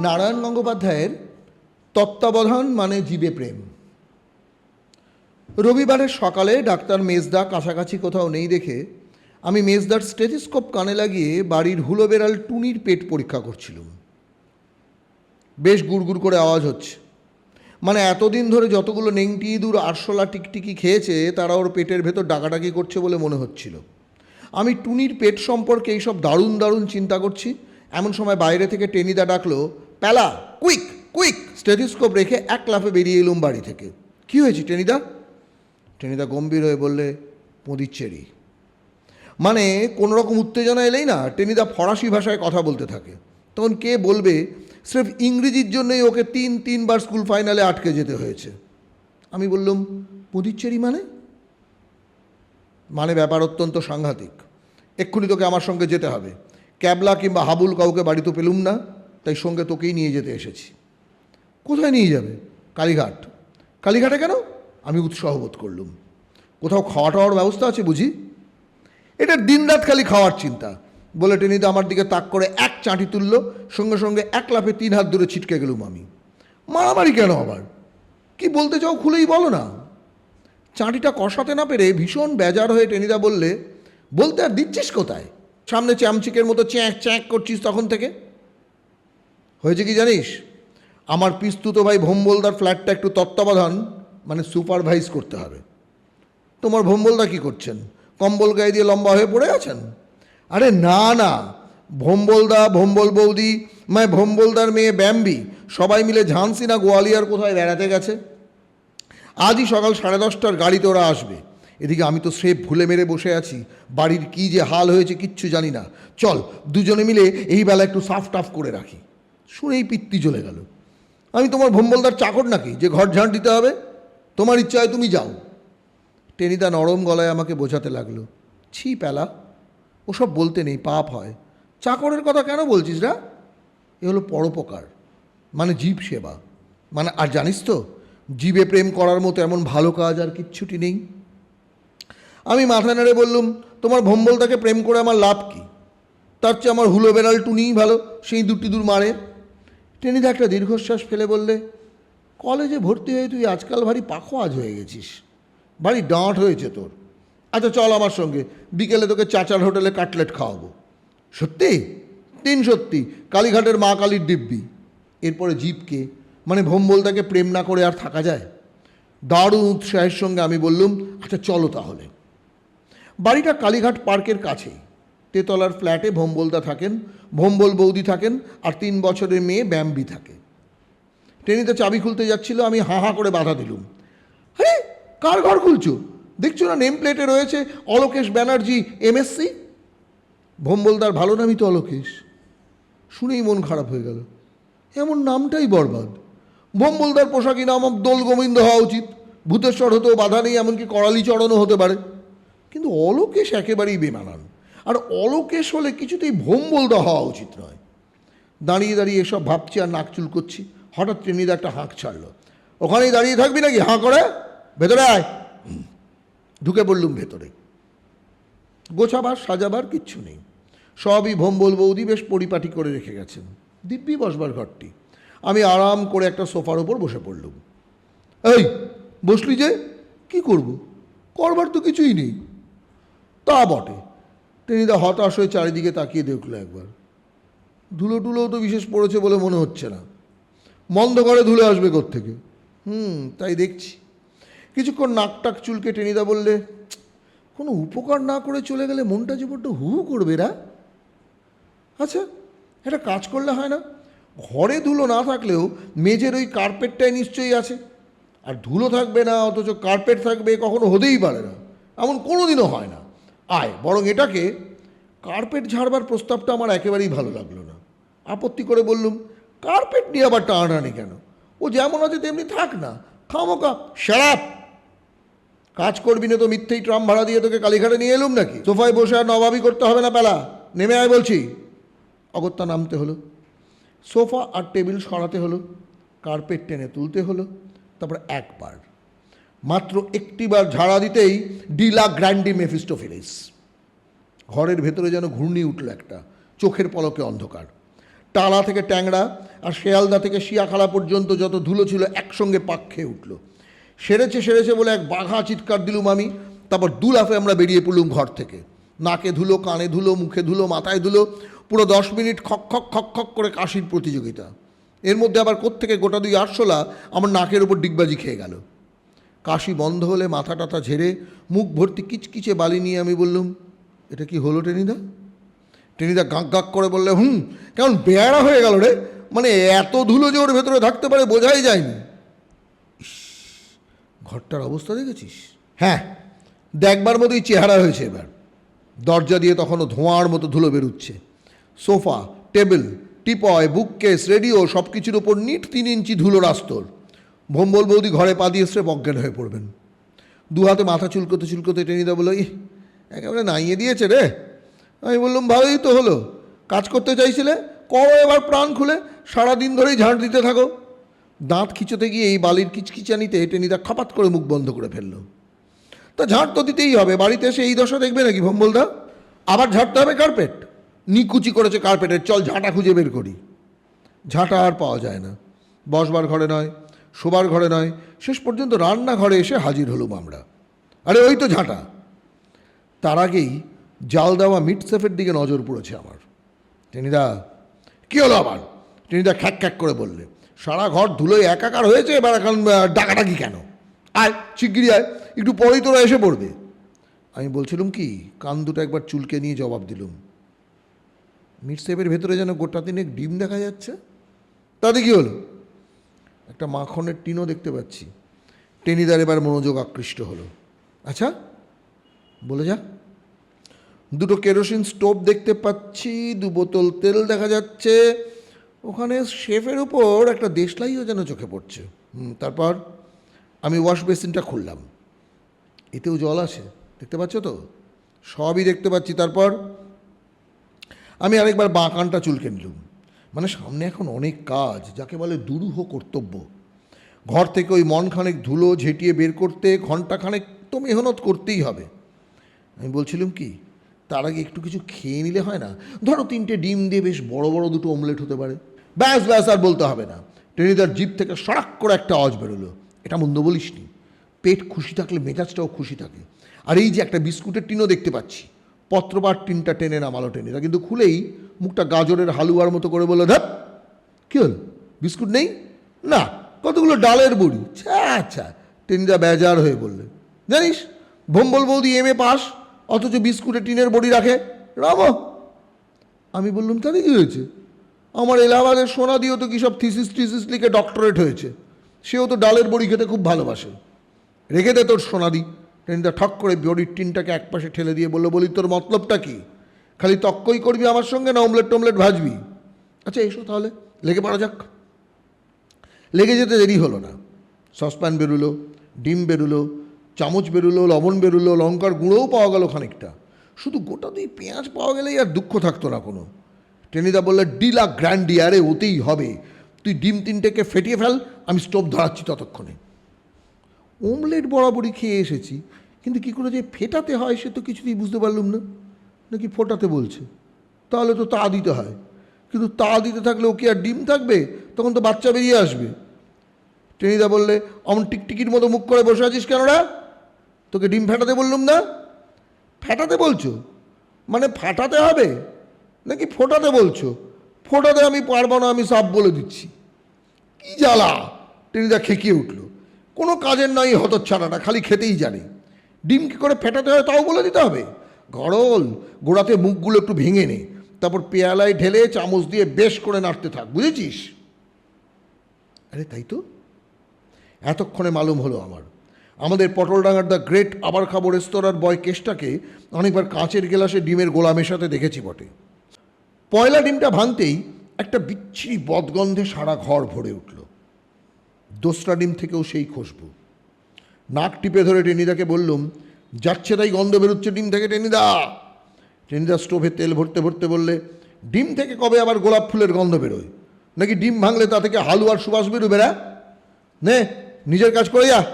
নারায়ণ গঙ্গোপাধ্যায়ের তত্ত্বাবধান মানে জীবে প্রেম। রবিবারের সকালে ডাক্তার মেজদা কাছাকাছি কোথাও নেই দেখে আমি মেজদার স্টেথিস্কোপ কানে লাগিয়ে বাড়ির হুলো বেড়াল টুনির পেট পরীক্ষা করছিলাম। বেশ গুড়গুড় করে আওয়াজ হচ্ছে। মানে এতদিন ধরে যতগুলো নেংটি, ইঁদুর, আরশোলা, টিকটিকি খেয়েছে, তারা ওর পেটের ভেতর ডাকাডাকি করছে বলে মনে হচ্ছিল। আমি টুনির পেট সম্পর্কে এইসব দারুণ দারুণ চিন্তা করছি। এমন সময় বাইরে থেকে টেনিদা ডাকলো প্যালা কুইক কুইক স্টেথিস্কোপ রেখে এক লাফে বেরিয়ে এলুম বাড়ি থেকে। কী হয়েছে, টেনিদা? টেনিদা গম্ভীর হয়ে বললে পদিচ্চেরি মানে কোনো রকম উত্তেজনা এলেই না টেনিদা ফরাসি ভাষায় কথা বলতে থাকে। তখন কে বলবে, স্রেফ ইংরেজির জন্যই ওকে তিন, তিনবার স্কুল ফাইনালে আটকে যেতে হয়েছে। আমি বললাম পুদিচ্চেরি মানে? মানে ব্যাপার অত্যন্ত সাংঘাতিক। এক্ষুনি তোকে আমার সঙ্গে যেতে হবে। ক্যাবলা কিংবা হাবুল কাউকে বাড়িতে পেলুম না। তাই সঙ্গে তোকেই নিয়ে যেতে এসেছি। কোথায় নিয়ে যাবে? কালীঘাট। কালীঘাটে কেন? আমি উৎসাহ বোধ করলুম। কোথাও খাওয়া টাওয়ার ব্যবস্থা আছে বুঝি? এটা দিনরাত খালি খাওয়ার চিন্তা। বলে টেনিদা আমার দিকে তাক করে এক চাঁটি তুলল, সঙ্গে সঙ্গে এক লাফে তিন হাত দূরে ছিটকে গেলুম আমি। মারামারি কেন আবার? কি বলতে চাও খুলেই বলো না। চাঁটিটা কষাতে না পেরে ভীষণ বেজার হয়ে টেনিদা বললে, বলতে আর দিচ্ছিস কোথায়? সামনে চ্যামচিকের মতো চ্যাঁক চ্যাঁক করছিস তখন থেকে? হয়েছে কি জানিস? আমার পিস্তুত ভাই ভোম্বলদার ফ্ল্যাটটা একটু তত্ত্বাবধান মানে সুপারভাইজ করতে হবে। তোমার ভোম্বলদা কি করছেন? কম্বল গায়ে দিয়ে লম্বা হয়ে পড়ে আছেন? আরে না না। ভোম্বলদা, ভোম্বল বৌদি মানে ভোম্বলদার মেয়ে ব্যাম্বি, সবাই মিলে ঝান্সি না গোয়ালিয়ার কোথায় বেড়াতে গেছে? আজই সকাল সাড়ে দশটার গাড়িতে ওরা আসবে। এদিকে আমি তো স্রেফ ভুলে মেরে বসে আছি। বাড়ির কি যে হাল হয়েছে কিচ্ছু জানি না। চল, দুজনে মিলে এই বেলা একটু সাফ টাফ করে রাখি। শুনেই পিত্তি চলে গেল। আমি তোমার ভোম্বলদার চাকর নাকি? যে ঘর ঝাঁট দিতে হবে? তোমার ইচ্ছায় তুমি যাও। টেনিদা নরম গলায় আমাকে বোঝাতে লাগল, ছি প্যালা, ওসব বলতে নেই, পাপ হয়। চাকরের কথা কেন বলছিস রা? এ হলো পরোপকার মানে জীব সেবা। মানে আর জানিস তো, জীবে প্রেম করার মতো এমন ভালো কাজ আর কিচ্ছুটি নেই। আমি মাথা নেড়ে বললুম, তোমার ভম্বলটাকে প্রেম করে আমার লাভ কি? তার চেয়ে আমার হুলো বেড়াল টুনিই ভালো, সেই দুটি দূর মারে। টেনিদা একটা দীর্ঘশ্বাস ফেলে বললে, কলেজে ভর্তি হয়ে তুই আজকাল ভারী পাখো আজ হয়ে গেছিস। ভারী ডাঁট হয়েছে তোর। আচ্ছা চল আমার সঙ্গে, বিকেলে তোকে চাচার হোটেলে কাটলেট খাওয়াবো। সত্যি? তিন সত্যি, কালীঘাটের মা কালীর ডিব্বি এরপরে জীবকে মানে ভোম্বলদাকে প্রেম না করে আর থাকা যায়? দারুণ উৎসাহের সঙ্গে আমি বললুম আচ্ছা চলো তাহলে। বাড়িটা কালীঘাট পার্কের কাছেই। তেতলার ফ্ল্যাটে ভোম্বলদা থাকেন, ভোম্বল বৌদি থাকেন আর তিন বছরের মেয়ে ব্যাম্বি থাকে। ট্রেনিতে চাবি খুলতে যাচ্ছিল, আমি হাঁ হাঁ করে বাধা দিলুম। আরে, কার ঘর খুলছো? দেখছ না নেম প্লেটে রয়েছে অলোকেশ ব্যানার্জি এমএসসি ভোম্বলদার ভালো নামই তো অলোকেশ। শুনেই মন খারাপ হয়ে গেল। এমন নামটাই বরবাদ। ভোম্বলদার পোশাকি নাম দোল গোবিন্দ হওয়া উচিত। ভূতেশ্বর হতেও বাধা নেই, এমনকি করালি চড়নও হতে পারে। কিন্তু অলোকেশ একেবারেই বেমানান। আর অলোকেশ হলে কিছুতেই ভোম্বলদা হওয়া উচিত নয়। দাঁড়িয়ে দাঁড়িয়ে এসব ভাবছি আর নাক চুল করছি। হঠাৎ ট্রেনিদা একটা হাঁক ছাড়লো। ওখানেই দাঁড়িয়ে থাকবি নাকি? হাঁ করে? ভেতরে আয়। ঢুকে পড়লুম ভেতরে। গোছাবার, সাজাবার কিচ্ছু নেই। সবই ভোম্বল বৌদি বেশ পরিপাটি করে রেখে গেছেন। দিব্যি বসবার ঘরটি। আমি আরাম করে একটা সোফার ওপর বসে পড়লুম। এই, বসলি যে? কি করব? করবার তো কিছুই নেই। তা বটে। টেনিদা হতাশ হয়ে চারিদিকে তাকিয়ে দেখল একবার। ধুলো টুলোও তো বিশেষ পড়েছে বলে মনে হচ্ছে না। মন্দ করে ধুলে আসবে থেকে হুম, তাই দেখছি। কিছুক্ষণ নাক টাক চুলকে টেনিদা বললে, কোনো উপকার না করে চলে গেলে মনটা যে বড্ড হু হু করবে রা। আচ্ছা একটা কাজ করলে হয় না? ঘরে ধুলো না থাকলেও মেঝের ওই কার্পেটটাই নিশ্চয়ই আছে। আর ধুলো থাকবে না, অথচ কার্পেট থাকবে কখনো হতেই পারে না। এমন কোনো দিনও হয় না। আয়, বরং এটাকে কার্পেট ঝাড়বার প্রস্তাবটা আমার একেবারেই ভালো লাগল না। আপত্তি করে বললুম কার্পেট নিয়ে আবার টানাটানি কেন? ও যেমন আছে তেমনি থাক না। খামোকা সারাপ কাজ করবি না তো মিথ্যেই ট্রাম ভাড়া দিয়ে তোকে কালীঘাটে নিয়ে এলুম নাকি? সোফায় বসে আর নবাবি করতে হবে না পেলা। নেমে আয় বলছি। অগত্যা নামতে হলো। সোফা আর টেবিল সরাতে হলো। কার্পেট টেনে তুলতে হলো। তারপর একবার মাত্র একটিবার ঝাড়া দিতেই ডিলা গ্র্যান্ডি মেফিস্টোফিলিস ঘরের ভেতরে যেন ঘূর্ণি উঠল একটা, চোখের পলকে অন্ধকার। টালা থেকে ট্যাংরা আর শেয়ালদা থেকে শিয়াখালা পর্যন্ত যত ধুলো ছিল একসঙ্গে পাক খেয়ে উঠল। সেরেছে সেরেছে বলে এক বাঘা চিৎকার দিলুম আমি, তারপর দু লাফে আমরা বেরিয়ে পড়লুম ঘর থেকে। নাকে ধুলো, কানে ধুলো, মুখে ধুলো, মাথায় ধুলো, পুরো দশ মিনিট খক খক খক খক করে কাশির প্রতিযোগিতা। এর মধ্যে আবার কোত্থেকে গোটা দুই আটশোলা আমার নাকের ওপর ডিগবাজি খেয়ে গেল। কাশি বন্ধ হলে মাথা টাথা ঝেড়ে মুখ ভর্তি কিচকিচে বালি নিয়ে আমি বললুম, এটা কি হলো টেনিদা? টেনিদা গাঁক গাঁক করে বললে, হুম, কেমন বেয়ারা হয়ে গেল রে মানে এত ধুলো যে ওর ভেতরে থাকতে পারে বোঝাই যায়নি। ঘরটার অবস্থা দেখেছিস? হ্যাঁ দেখবার মতোই চেহারা হয়েছে এবার। দরজা দিয়ে তখনও ধোঁয়ার মতো ধুলো বেরুচ্ছে। Sofa, table, teapoy, bookcase, radio সব কিছুর ওপর নিট তিন ইঞ্চি ধুলো রাস্তর। ভম্বল বৌদি ঘরে পা দিয়ে এসে অজ্ঞান হয়ে পড়বেন। দু হাতে মাথা চুলকোতে চুলকোতে টেনে টেনিদা বলো একেবারে নাইয়ে দিয়েছে রে। আমি বললাম, ভালোই তো হলো। কাজ করতে চাইছিলে? করো এবার প্রাণ খুলে, সারাদিন ধরেই ঝাঁট দিতে থাকো। দাঁত খিচোতে গিয়ে এই বালির কিচকিচানিতে টেনিদা খপাত করে মুখ বন্ধ করে ফেলল। তা ঝাঁট তো দিতেই হবে, বাড়িতে এসে এই দশা দেখবে নাকি ভম্বলদা আবার ঝাড়তে হবে কার্পেট? নিকুচি করেছে কার্পেটের, চল ঝাঁটা খুঁজে বের করি। ঝাঁটা আর পাওয়া যায় না। বসবার ঘরে নয় শোবার ঘরে নয়, শেষ পর্যন্ত রান্নাঘরে এসে হাজির হলুম আমরা। আরে ওই তো ঝাঁটা। তার আগেই জাল দেওয়া মিট সেফের দিকে নজর পড়েছে আমার। টেনিদা, কী হলো আবার? টেনিদা খ্যাক খ্যাক করে বললে, সারা ঘর ধুলোয় একাকার হয়েছে, এবার এখন ডাকাডাকি কেন? আয় শিগগিরি আয়, একটু পরেই তোরা এসে পড়বে। আমি বলছিলাম কি, কান দুটো একবার চুলকে নিয়ে জবাব দিলুম। মিট সেফের ভেতরে যেন গোটা তিনেক ডিম দেখা যাচ্ছে। তাতে কী হলো? একটা মাখনের টিনও দেখতে পাচ্ছি। টেনিদার এবার মনোযোগ আকৃষ্ট হলো। আচ্ছা বলে যা। দুটো কেরোসিন স্টোভ দেখতে পাচ্ছি, দু বোতল তেল দেখা যাচ্ছে। ওখানে শেফের উপর একটা দেশলাইও যেন চোখে পড়ছে। তারপর আমি ওয়াশ বেসিনটা খুললাম। এতেও জল আছে দেখতে পাচ্ছ তো? সবই দেখতে পাচ্ছি। তারপর আমি আরেকবার বাঁ কানটা চুলকে নিলুম। মানে সামনে এখন অনেক কাজ, যাকে বলে দুরূহ কর্তব্য। ঘর থেকে ওই মনখানেক ধুলো ঝেঁটিয়ে বের করতে ঘন্টাখানেক তো মেহনত করতেই হবে। আমি বলছিলাম কি, তার আগে একটু কিছু খেয়ে নিলে হয় না? ধরো তিনটে ডিম দিয়ে বেশ বড় বড় দুটো অমলেট হতে পারে। ব্যাস ব্যাস, আর বলতে হবে না। টেনিদার জিপ থেকে সড়াক করে একটা আওয়াজ বেরোলো। এটা মন্দ বলিসনি। পেট খুশি থাকলে মেজাজটাও খুশি থাকে। আর এই যে একটা বিস্কুটের টিনও দেখতে পাচ্ছি। পত্রবার টিনটা টেনে নামালো টেনিদা কিন্তু খুলেই মুখটা গাজরের হালুয়ার মতো করে বলল ধ্যাপ কী হল? বিস্কুট নেই? না, কতগুলো ডালের বড়ি। আচ্ছা আচ্ছা টেনিদা বেজার হয়ে বললে, জানিস, ভম্বল বৌদি এম এ পাস, অথচ বিস্কুটে টিনের বড়ি রাখে। রাম! আমি বললাম তাহলে কী হয়েছে? আমার এলাহাবাদের সোনা দিয়েও তো কী সব থিসিস টিসিস লিখে ডক্টরেট হয়েছে? সেও তো ডালের বড়ি খেতে খুব ভালোবাসে। রেখে দে তোর সোনাদি টেনিদা ঠক করে বড়ির টিনটাকে একপাশে ঠেলে দিয়ে বলল, বলি, তোর মতলবটা কি? খালি তক্কই করবি আমার সঙ্গে না অমলেট টমলেট ভাজবি? আচ্ছা এসো তাহলে, লেগে পড়া যাক। লেগে যেতে দেরি হলো না। সসপ্যান বেরুলো, ডিম বেরুলো, চামচ বেরুলো, লবণ বেরুলো, লঙ্কার গুঁড়োও পাওয়া গেল খানিকটা। শুধু গোটা দিয়ে পেঁয়াজ পাওয়া গেলেই আর দুঃখ থাকতো না কোনো। টেনিদা বললে, ডিলা গ্র্যান্ডি, আরে ওতেই হবে। তুই ডিম তিনটেকে ফেটিয়ে ফেল, আমি স্টোভ ধরাচ্ছি ততক্ষণে। ওমলেট বরাবরই খেয়ে এসেছি, কিন্তু কী করে যে ফেটাতে হয় সে তো কিছুতেই বুঝতে পারলুম না। নাকি ফোটাতে বলছে? তাহলে তো তা দিতে হয়। কিন্তু তা দিতে থাকলে ও কি আর ডিম থাকবে? তখন তো বাচ্চা বেরিয়ে আসবে। টেনিদা বললে, অমন টিকটিকির মতো মুখ করে বসে আছিস কেনরা? তোকে ডিম ফেটাতে বললুম না? ফেটাতে বলছো? মানে ফাটাতে হবে? নাকি ফোটাতে বলছো? ফোটাতে আমি পারব না, আমি সব বলে দিচ্ছি। কি জ্বালা? টেনিদা খেকিয়ে উঠল। কোনো কাজের নয় হতচ্ছাড়াটা, খালি খেতেই জানে। ডিম কী করে ফেটাতে হয়, তাও বলে দিতে হবে? গরল, গোড়াতে মুখগুলো একটু ভেঙে নে। তারপর পেয়ালায় ঢেলে চামচ দিয়ে বেশ করে নাড়তে থাক, বুঝেছিস? আরে তাই তো। এতক্ষণে মালুম হলো আমার। আমাদের পটলডাঙ্গার দ্য গ্রেট আবার খাব রেস্তোরাঁর বয় কেসটাকে অনেকবার কাঁচের গেলাসে ডিমের গোলা মেশাতে দেখেছি বটে। পয়লা ডিমটা ভাঙতেই একটা বিচ্ছিরি বদগন্ধে সারা ঘর ভরে উঠল। দোসরা ডিম থেকেও সেই খুশবু নাক টিপে ধরে টেনিদাকে বললুম যাচ্ছে তাই গন্ধ বেরোচ্ছে, ডিম থেকে টেনিদা টেনিদা স্টোভে তেল ভরতে ভরতে বললে, ডিম থেকে কবে আবার গোলাপ ফুলের গন্ধ বেরোয়? নাকি ডিম ভাঙলে তা থেকে হালুয়ার সুবাস বেরোবে না? নে, নিজের কাজ করে যা।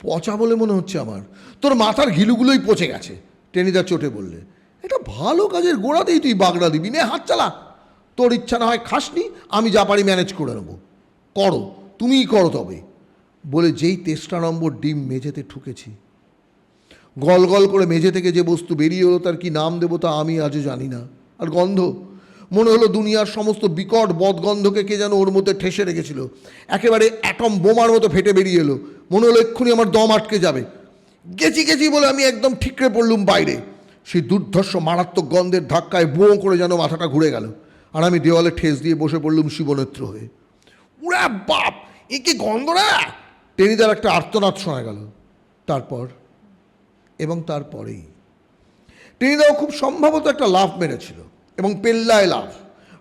পচা বলে মনে হচ্ছে আমার। তোর মাথার ঘিলুগুলোই পচে গেছে টেনিদা চোটে বললে। এটা ভালো কাজের গোড়াতেই তুই বাগড়া দিবি, নে হাত চালা। তোর ইচ্ছা না হয় খাসনি, আমি যা পারি ম্যানেজ করে নেব। করো, তুমিই করো তবে। বলে যেই তেষ্টা নম্বর ডিম মেঝেতে ঠুকেছি। গল গল করে মেঝে থেকে যে বস্তু বেরিয়ে এলো তার কি নাম দেবো তা আমি আজও জানি না। আর গন্ধ? মনে হলো দুনিয়ার সমস্ত বিকট বদগন্ধকে কে যেন ওর মধ্যে ঠেসে রেখেছিল। একেবারে অ্যাটম বোমার মতো ফেটে বেরিয়ে এলো। মনে হলো এক্ষুনি আমার দম আটকে যাবে। গেছি গেছি বলে আমি একদম ঠিকরে পড়লুম বাইরে। সেই দুর্ধর্ষ মারাত্মক গন্ধের ধাক্কায় বোঁ করে যেন মাথাটা ঘুরে গেল। আর আমি দেওয়ালে ঠেস দিয়ে বসে পড়লুম শিবনেত্র হয়ে। উড়া বাপ! এ কি গন্ধ না টেনিদার একটা আর্তনাদ শোনা গেল, তারপর এবং তারপরেই। টেনিদাও খুব সম্ভবত একটা লাভ মেরেছিল এবং পেল্লায় লাভ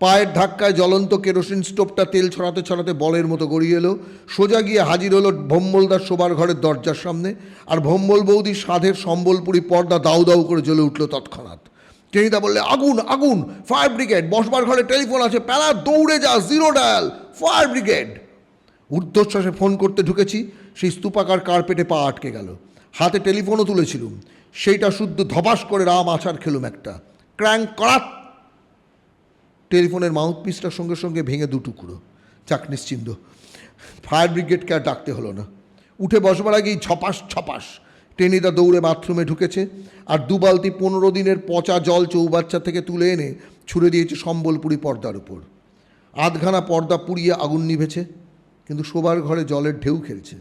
পায়ের ধাক্কায় জ্বলন্ত কেরোসিন স্টোভটা তেল ছড়াতে ছড়াতে বলের মতো গড়িয়ে এলো। সোজা গিয়ে হাজির হলো ভম্বলদার শোবার ঘরের দরজার সামনে আর ভম্বল বৌদির সাধের সম্বলপুরি পর্দা দাউ দাউ করে জ্বলে উঠল তৎক্ষণাৎ। টেনিদা বললে, আগুন আগুন, ফায়ার ব্রিগেড, বসবার ঘরে টেলিফোন আছে, প্যারা, দৌড়ে যা, জিরো ডায়াল, ফায়ার ব্রিগেড। ঊর্ধ্বশ্বাসে ফোন করতে ঢুকেছি, সেই স্তূপাকার কার্পেটে পা আটকে গেল। হাতে টেলিফোনও তুলেছিলুম। সেইটা শুদ্ধ ধপাস করে রাম আছাড় খেলুম একটা। ক্র্যাঙ্ক করাত! টেলিফোনের মাউথপিসটার সঙ্গে সঙ্গে ভেঙে দু টুকরো। চাক নিশ্চিন্ত। ফায়ার ব্রিগেডকে আর ডাকতে হলো না। উঠে বসবার আগেই ছপাস ছপাস টেনিদা দৌড়ে বাথরুমে ঢুকেছে আর দু বালতি পনেরো দিনের পচা জল চৌবাচ্চা থেকে তুলে এনে ছুড়ে দিয়েছে সম্বলপুরি পর্দার উপর। আধখানা পর্দা পুড়িয়ে আগুন নিভেছে। কিন্তু শোবার ঘরে জলের ঢেউ খেলছে।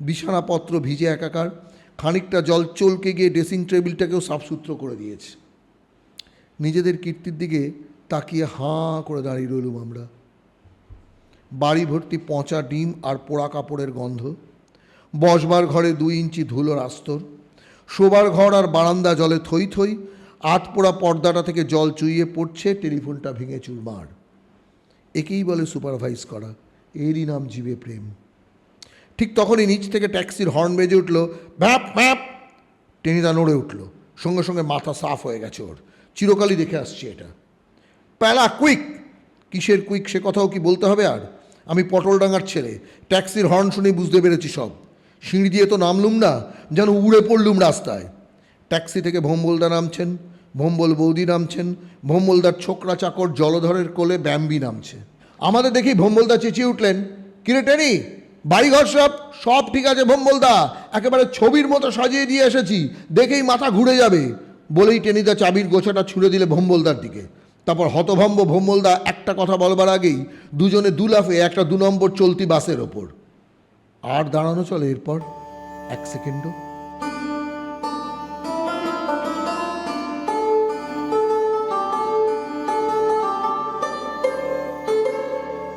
বিছানাপত্র ভিজে একাকার, খানিকটা জল চলকে গিয়ে ড্রেসিং টেবিলটাকেও সাফসুত্র করে দিয়েছে। নিজেদের কীর্তির দিকে তাকিয়ে হাঁ করে দাঁড়িয়ে রইলুম আমরা। বাড়ি ভর্তি পচা ডিম আর পোড়া কাপড়ের গন্ধ, বসবার ঘরে দুই ইঞ্চি ধুলোর আস্তর, শোবার ঘর আর বারান্দা জলে থই থই আট পোড়া পর্দাটা থেকে জল চুইয়ে পড়ছে, টেলিফোনটা ভেঙে চুরমার। একেই বলে সুপারভাইজ করা। এরই নাম জীবে প্রেম। ঠিক তখনই নিচ থেকে ট্যাক্সির হর্ন বেজে উঠল, ভ্যাপ ভ্যাপ টেনিদা নড়ে উঠল। সঙ্গে সঙ্গে মাথা সাফ হয়ে গেছে ওর। চিরকালই দেখে আসছি এটা। প্যালা কুইক! কিসের কুইক সে কথাও কি বলতে হবে আর? আমি পটলডাঙ্গার ছেলে, ট্যাক্সির হর্ন শুনেই বুঝতে পেরেছি সব। সিঁড়ি দিয়ে তো নামলুম না, যেন উড়ে পড়লুম রাস্তায়। ট্যাক্সি থেকে ভোম্বলদা নামছেন, ভোম্বল বৌদি নামছেন, ভোম্বলদার ছোকরা চাকর জলধরের কোলে ব্যাম্বি নামছে। আমাদের দেখি ভোম্বলদা চেঁচিয়ে উঠলেন। কিরে টেনি বাড়িঘর সব সব ঠিক আছে ভোম্বলদা? একেবারে ছবির মতো সাজিয়ে দিয়ে এসেছি, দেখেই মাথা ঘুরে যাবে। বলেই টেনিদা চাবির গোছাটা ছুঁড়ে দিলে ভোম্বলদার দিকে। তারপর হতভম্ব ভোম্বলদা একটা কথা বলবার আগেই দুজনে দুলাফে একটা দু নম্বর চলতি বাসের ওপর। আর দাঁড়ানো চলে এরপর এক সেকেন্ডও।